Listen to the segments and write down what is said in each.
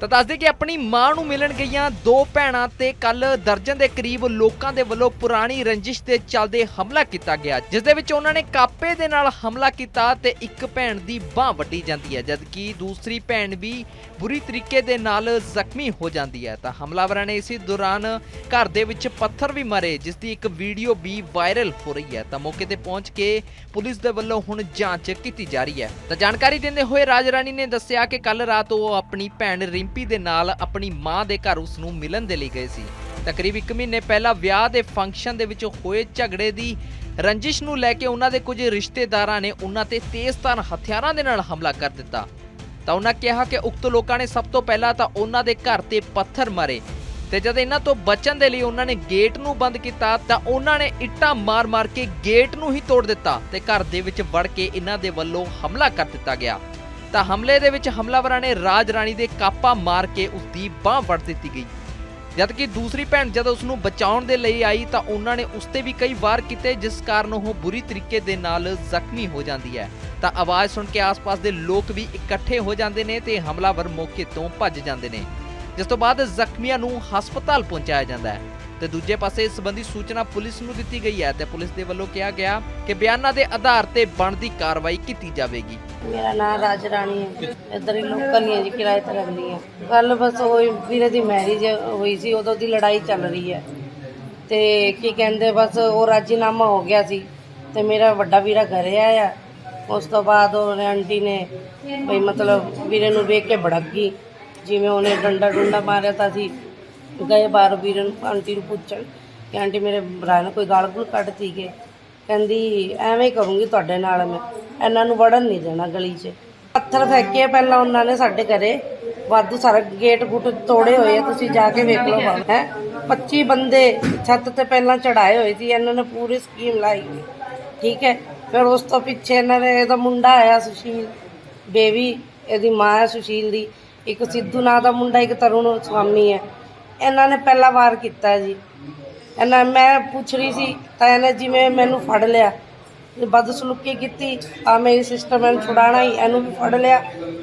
ਤਾਂ ਦੱਸਦੇ ਕਿ ਆਪਣੀ ਮਾਂ ਨੂੰ ਮਿਲਣ ਗਈਆਂ ਦੋ ਭੈਣਾਂ ਤੇ ਕੱਲ ਦਰਜਨ ਦੇ ਕਰੀਬ ਲੋਕਾਂ ਦੇ ਵੱਲੋਂ ਪੁਰਾਣੀ ਰੰਜਿਸ਼ ਦੇ ਚੱਲਦੇ ਹਮਲਾ ਕੀਤਾ ਗਿਆ, ਜਿਸ ਦੇ ਵਿੱਚ ਉਹਨਾਂ ਨੇ ਕਾਪੇ ਦੇ ਨਾਲ ਹਮਲਾ ਕੀਤਾ ਤੇ ਇੱਕ ਭੈਣ ਦੀ ਬਾਹ ਵੱਢੀ ਜਾਂਦੀ ਹੈ, ਜਦਕਿ ਦੂਸਰੀ ਭੈਣ ਵੀ ਬੁਰੀ ਤਰੀਕੇ ਦੇ ਨਾਲ ਜ਼ਖਮੀ ਹੋ ਜਾਂਦੀ ਹੈ। ਤਾਂ ਹਮਲਾਵਰਾਂ ਨੇ ਇਸੇ ਦੌਰਾਨ ਘਰ ਦੇ ਵਿੱਚ ਪੱਥਰ ਵੀ ਮਾਰੇ, ਜਿਸ ਦੀ ਇੱਕ ਵੀਡੀਓ ਵੀ ਵਾਇਰਲ ਹੋ ਰਹੀ ਹੈ। ਤਾਂ ਮੌਕੇ ਤੇ ਪਹੁੰਚ ਕੇ ਪੁਲਿਸ ਦੇ ਵੱਲੋਂ ਹੁਣ ਜਾਂਚ ਕੀਤੀ ਜਾ ਰਹੀ ਹੈ। ਤਾਂ ਜਾਣਕਾਰੀ ਦਿੰਦੇ ਹੋਏ ਰਾਜ ਰਾਣੀ ਨੇ ਦੱਸਿਆ ਕਿ ਕੱਲ ਰਾਤ ਉਹ ਆਪਣੀ ਭੈਣ ਰਿੰਪੀ ਦੇ ਨਾਲ ਆਪਣੀ ਮਾਂ ਦੇ ਘਰ ਉਸ ਨੂੰ ਮਿਲਣ ਦੇ ਲਈ ਗਏ ਸੀ। ਤਕਰੀਬ 1 ਮਹੀਨੇ ਪਹਿਲਾਂ ਵਿਆਹ ਦੇ ਫੰਕਸ਼ਨ ਦੇ ਵਿੱਚ ਹੋਏ ਝਗੜੇ ਦੀ ਰੰਜਿਸ਼ ਨੂੰ ਲੈ ਕੇ ਉਹਨਾਂ ਦੇ ਕੁਝ ਰਿਸ਼ਤੇਦਾਰਾਂ ਨੇ ਉਹਨਾਂ ਤੇ ਤੇਜ਼ਧਾਰ ਹਥਿਆਰਾਂ ਦੇ ਨਾਲ ਹਮਲਾ ਕਰ ਦਿੱਤਾ। ਤਾਂ ਉਹਨਾਂ ਕਿਹਾ ਕਿ ਉਕਤ ਲੋਕਾਂ ਨੇ ਸਭ ਤੋਂ ਪਹਿਲਾਂ ਤਾਂ ਉਹਨਾਂ ਦੇ ਘਰ ਤੇ ਪੱਥਰ ਮਾਰੇ ਤੇ ਜਦ ਇਹਨਾਂ ਤੋਂ ਬਚਣ ਦੇ ਲਈ ਉਹਨਾਂ ਨੇ ਗੇਟ ਨੂੰ ਬੰਦ ਕੀਤਾ ਤਾਂ ਉਹਨਾਂ ਨੇ ਇੱਟਾਂ ਮਾਰ-ਮਾਰ ਕੇ ਗੇਟ ਨੂੰ ਹੀ ਤੋੜ ਦਿੱਤਾ ਤੇ ਘਰ ਦੇ ਵਿੱਚ ਵੜ ਕੇ ਇਹਨਾਂ ਦੇ ਵੱਲੋਂ ਹਮਲਾ ਕਰ ਦਿੱਤਾ ਗਿਆ। ਤਾਂ ਹਮਲੇ ਦੇ ਵਿੱਚ ਹਮਲਾਵਰਾਂ ਨੇ ਰਾਜ ਰਾਣੀ ਦੇ ਕਾਪਾ ਮਾਰ ਕੇ ਉਸ ਦੀ ਬਾਹ ਵੱਢ ਦਿੱਤੀ ਗਈ। ਜਦਕਿ ਦੂਸਰੀ ਭੈਣ ਜਦੋਂ ਉਸ ਨੂੰ ਬਚਾਉਣ ਦੇ ਲਈ ਆਈ ਤਾਂ ਉਹਨਾਂ ਨੇ ਉਸ ਤੇ ਵੀ ਕਈ ਵਾਰ ਕੀਤੇ, ਜਿਸ ਕਾਰਨ ਉਹ ਬੁਰੀ ਤਰੀਕੇ ਦੇ ਨਾਲ ਜ਼ਖਮੀ ਹੋ ਜਾਂਦੀ ਹੈ। ਤਾਂ ਆਵਾਜ਼ ਸੁਣ ਕੇ ਆਸ-ਪਾਸ ਦੇ ਲੋਕ ਵੀ ਇਕੱਠੇ ਹੋ ਜਾਂਦੇ ਨੇ ਤੇ ਹਮਲਾਵਰ ਮੌਕੇ ਤੋਂ ਭੱਜ ਜਾਂਦੇ ਨੇ, ਜਿਸ ਤੋਂ ਬਾਅਦ ਜ਼ਖਮੀਆਂ ਨੂੰ ਹਸਪਤਾਲ ਪਹੁੰਚਾਇਆ ਜਾਂਦਾ ਹੈ। ਤੇ ਦੂਜੇ ਪਾਸੇ ਇਸ ਸੰਬੰਧੀ ਸੂਚਨਾ ਪੁਲਿਸ ਨੂੰ ਦਿੱਤੀ ਗਈ ਹੈ ਤੇ ਪੁਲਿਸ ਦੇ ਵੱਲੋਂ ਕਿਹਾ ਗਿਆ ਕਿ ਬਿਆਨਾਂ ਦੇ ਆਧਾਰ ਤੇ ਬਣਦੀ ਕਾਰਵਾਈ ਕੀਤੀ ਜਾਵੇਗੀ। ਮੇਰਾ ਨਾਮ ਰਾਜ ਰਾਣੀ ਹੈ ਇੱਧਰ ਹੀ ਲੋਕਲ ਹੀ ਹੈ ਜੀ ਕਿਰਾਏ ਤੇ ਰਹਿੰਦੀ ਹਾਂ। ਕੱਲ ਬਸ ਉਹ ਵੀਰੇ ਦੀ ਮੈਰਿਜ ਹੋਈ ਸੀ, ਉਦੋਂ ਦੀ ਲੜਾਈ ਚੱਲ ਰਹੀ ਹੈ। ਤੇ ਕੀ ਕਹਿੰਦੇ, ਬਸ ਉਹ ਰਾਜੀਨਾਮਾ ਹੋ ਗਿਆ ਸੀ ਤੇ ਮੇਰਾ ਵੱਡਾ ਵੀਰਾ ਘਰੇ ਆਇਆ। ਉਸ ਤੋਂ ਬਾਅਦ ਉਹਨੇ ਆਂਟੀ ਨੇ ਬਈ ਮਤਲਬ ਵੀਰੇ ਨੂੰ ਵੇਖ ਕੇ ਭੜਕ ਗਈ। ਜਿਵੇਂ ਉਹਨੇ ਡੰਡਾ ਡੁੰਡਾ ਮਾਰਿਆ ਤਾਂ ਸੀ ਗਏ ਬਾਹਰ ਵੀਰ ਨੂੰ, ਆਂਟੀ ਨੂੰ ਪੁੱਛਣ ਕਿ ਆਂਟੀ ਮੇਰੇ ਭਰਾ ਨੇ ਕੋਈ ਗਾਲ ਗੁਲ ਕੱਢਤੀ ਕਿ? ਕਹਿੰਦੀ, ਐਵੇਂ ਹੀ ਕਰੂੰਗੀ ਤੁਹਾਡੇ ਨਾਲ ਮੈਂ। ਇਹਨਾਂ ਨੂੰ ਵੜਨ ਨਹੀਂ ਦੇਣਾ ਗਲੀ 'ਚ। ਪੱਥਰ ਫੇਕੇ ਪਹਿਲਾਂ ਉਹਨਾਂ ਨੇ ਸਾਡੇ ਘਰੇ। ਵਾਧੂ ਸਾਰਾ ਗੇਟ ਗੁੱਟ ਤੋੜੇ ਹੋਏ ਆ, ਤੁਸੀਂ ਜਾ ਕੇ ਵੇਖ ਲਓ ਹੈ? 25 ਬੰਦੇ ਛੱਤ ਤੇ ਪਹਿਲਾਂ ਚੜਾਏ ਹੋਏ ਸੀ, ਇਹਨਾਂ ਨੇ ਪੂਰੀ ਸਕੀਮ ਲਾਈ ਹੋਈ। ਠੀਕ ਹੈ? ਫਿਰ ਉਸ ਤੋਂ ਪਿੱਛੇ ਇਹਨਾਂ ਨੇ, ਇਹਦਾ ਮੁੰਡਾ ਆਇਆ ਸੁਸ਼ੀਲ, ਬੇਬੀ, ਇਹਦੀ ਮਾਂ ਹੈ ਸੁਸ਼ੀਲ ਦੀ। ਇੱਕ ਸਿੱਧੂ ਨਾਂ ਦਾ ਮੁੰਡਾ, ਇੱਕ ਤਰੁਣ ਸਵਾਮੀ ਹੈ। ਇਹਨਾਂ ਨੇ ਪਹਿਲਾ ਵਾਰ ਕੀਤਾ ਜੀ। ਇਹਨਾਂ ਮੈਂ ਪੁੱਛ ਰਹੀ ਸੀ ਤਾਂ ਇਹਨੇ ਜਿਵੇਂ ਮੈਨੂੰ ਫੜ ਲਿਆ। ਬਦਸਲੂਕੀ ਕੀਤੀ ਆ ਮੇਰੀ ਸਿਸਟਰ ਮੈਨੂੰ ਛੁਡਾਣਾ ਹੀ ਇਹਨੂੰ ਵੀ ਫੜ ਲਿਆ।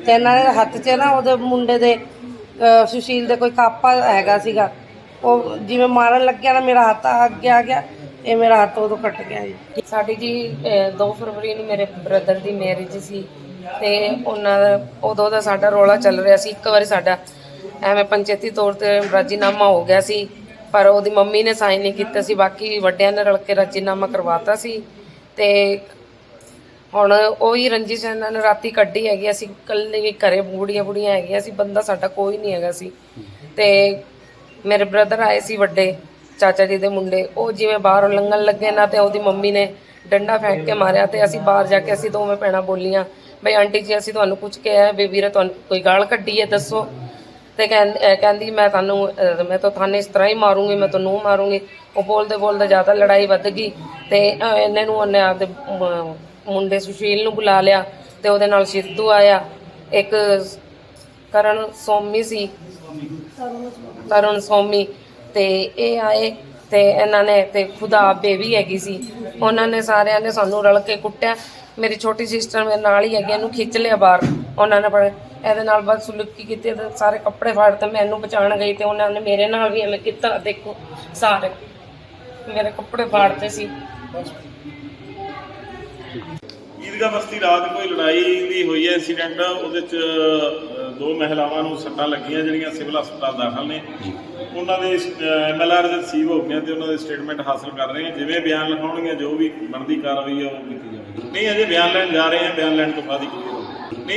ਤੇ ਇਹਨਾਂ ਨੇ ਹੱਥ 'ਚ ਨਾ ਉਹਦੇ ਮੁੰਡੇ ਦੇ ਸੁਸ਼ੀਲ ਦੇ ਕੋਈ ਕਾਪਾ ਹੈਗਾ ਸੀਗਾ। ਉਹ ਜਿਵੇਂ ਮਾਰਨ ਲੱਗਿਆ ਨਾ ਮੇਰਾ ਹੱਥ ਅੱਗੇ ਆ ਗਿਆ ਇਹ ਮੇਰਾ ਹੱਥ ਉਦੋਂ ਕੱਟ ਗਿਆ ਜੀ। ਸਾਡੀ ਜੀ ਅਹ, 2 ਫਰਵਰੀ ਨੂੰ ਮੇਰੇ ਬ੍ਰਦਰ ਦੀ ਮੈਰਿਜ ਸੀ। ਤੇ ਉਹਨਾਂ ਦਾ ਉਦੋਂ ਦਾ ਸਾਡਾ ਰੋਲਾ ਚੱਲ ਰਿਹਾ ਸੀ। ਇੱਕ ਵਾਰੀ ਸਾਡਾ ਐਵੇਂ ਪੰਚਾਇਤੀ ਤੌਰ ਤੇ ਰਾਜੀਨਾਮਾ ਹੋ ਗਿਆ ਸੀ, ਪਰ ਉਹਦੀ ਮੰਮੀ ਨੇ ਸਾਈਨ ਨਹੀਂ ਕੀਤਾ ਸੀ, ਬਾਕੀ ਵੱਡਿਆਂ ਨੇ ਰਲ ਕੇ ਰਾਜੀਨਾਮਾ ਕਰਵਾਤਾ ਸੀ। ਤੇ ਹੁਣ ਉਹੀ ਰੰਜਿਸ਼ ਇਹਨਾਂ ਨੇ ਰਾਤੀ ਕੱਢੀ ਹੈਗੀ ਅਸੀਂ ਕੱਲੇ ਘਰੇ ਬੂੜੀਆਂ ਬੂੜੀਆਂ ਹੈਗੀਆਂ ਸੀ, ਬੰਦਾ ਸਾਡਾ ਕੋਈ ਨਹੀਂ ਹੈਗਾ ਸੀ। ਤੇ ਮੇਰੇ ਬ੍ਰਦਰ ਆਏ ਸੀ ਵੱਡੇ, ਚਾਚਾ ਜੀ ਦੇ ਮੁੰਡੇ, ਉਹ ਜਿਵੇਂ ਬਾਹਰੋਂ ਲੰਘਣ ਲੱਗੇ ਨਾ ਤੇ ਉਹਦੀ ਮੰਮੀ ਨੇ ਡੰਡਾ ਫੈਂਕ ਕੇ ਮਾਰਿਆ ਤੇ ਅਸੀਂ ਬਾਹਰ ਜਾ ਕੇ ਅਸੀਂ ਦੋਵੇਂ ਭੈਣਾਂ ਬੋਲੀਆਂ, ਬਈ ਆਂਟੀ ਜੀ, ਅਸੀਂ ਤੁਹਾਨੂੰ ਪੁੱਛ ਕਿਹਾ ਆਏ ਵੀਰੇ, ਤੁਹਾਨੂੰ ਕੋਈ ਗਾਲ ਕੱਢੀ ਹੈ, ਦੱਸੋ। ਤੇ ਕਹਿੰ- ਕਹਿੰਦੀ ਮੈਂ ਤੁਹਾਨੂੰ ਮੈਂ ਤਾਂ ਥਾਣੇ ਇਸ ਤਰ੍ਹਾਂ ਹੀ ਮਾਰੂੰਗੀ, ਮੈਂ ਤੁਹਾਨੂੰ ਮਾਰੂੰਗੀ। ਉਹ ਬੋਲਦੇ ਬੋਲਦੇ ਜ਼ਿਆਦਾ ਲੜਾਈ ਵੱਧ ਗਈ ਤੇ, ਅਹ ਨੂੰ ਉਹਨੇ ਆਪਦੇ ਮੁੰਡੇ ਸੁਸ਼ੀਲ ਨੂੰ ਬੁਲਾ ਲਿਆ ਤੇ ਉਹਦੇ ਨਾਲ ਸਿੱਧੂ ਆਇਆ। ਇੱਕ ਕਰਨ ਸੋਮੀ ਸੀ। ਤਰੁਣ ਸੋਮੀ। ਤੇ ਇਹ ਆਏ ਤੇ ਇਹਨਾਂ ਨੇ ਤੇ ਖੁਦਾ ਬੇਬੀ ਹੈਗੀ ਸੀ। ਉਹਨਾਂ ਨੇ ਸਾਰਿਆਂ ਨੇ ਸਾਨੂੰ ਰਲ ਕੇ ਕੁੱਟਿਆ। ਮੇਰੀ ਛੋਟੀ ਸਿਸਟਰ ਮੇਰੇ ਨਾਲ ਹੀ ਹੈਗੀ, ਇਹਨੂੰ ਖਿੱਚ ਲਿਆ ਬਾਹਰ। ਉਹਨਾਂ ਨੇ ਬੜੇ ਇਹਦੇ ਨਾਲ ਬਸ ਸੁਲੂਕੀ ਕੀਤੀ ਤੇ ਸਾਰੇ ਕੱਪੜੇ ਫਾੜ ਤੇ ਮੈਨੂੰ ਬਚਾਉਣ ਗਈ ਤੇ ਉਹਨਾਂ ਨੇ ਮੇਰੇ ਨਾਲ ਵੀ ਐਵੇਂ ਕੀਤਾ। ਦੇਖੋ ਸਾਰੇ ਮੇਰੇ ਕੱਪੜੇ ਫਾੜਤੇ ਸੀ। ਈਦਗਾ ਬਸਤੀ ਰਾਤ ਕੋਈ ਲੜਾਈ ਦੀ ਹੋਈ ਹੈ ਇਨਸੀਡੈਂਟ ਉਹਦੇ ਚ ਅ, ਦੋ ਮਹਿਲਾਵਾਂ ਨੂੰ ਸੱਟਾਂ ਲੱਗੀਆਂ ਜਿਹੜੀਆਂ ਸਿਵਲ ਹਸਪਤਾਲ ਦਾਖਲ ਨੇ। ਉਹਨਾਂ ਦੇ ਐਮਐਲਆਰ ਦੇ ਰਿਸੀਵ ਹੋ ਗਏ ਤੇ ਉਹਨਾਂ ਦੇ ਸਟੇਟਮੈਂਟ ਹਾਸਲ ਕਰ ਰਹੇ ਹਾਂ ਜਿਵੇਂ ਬਿਆਨ ਲਿਖਾਉਣਗੇ ਜੋ ਵੀ ਬਣਦੀ ਕਾਰਵਾਈ ਹੈ ਉਹ ਕੀਤੀ ਜਾਵੇਗੀ। ਨਹੀਂ ਅਜੇ ਬਿਆਨ ਲੈਣ ਜਾ ਰਹੇ ਹਾਂ ਬਿਆਨ ਲੈਣ ਤੋਂ ਬਾਅਦ ਹੀ clear ਹੋਊਗਾ। ਨਹੀਂ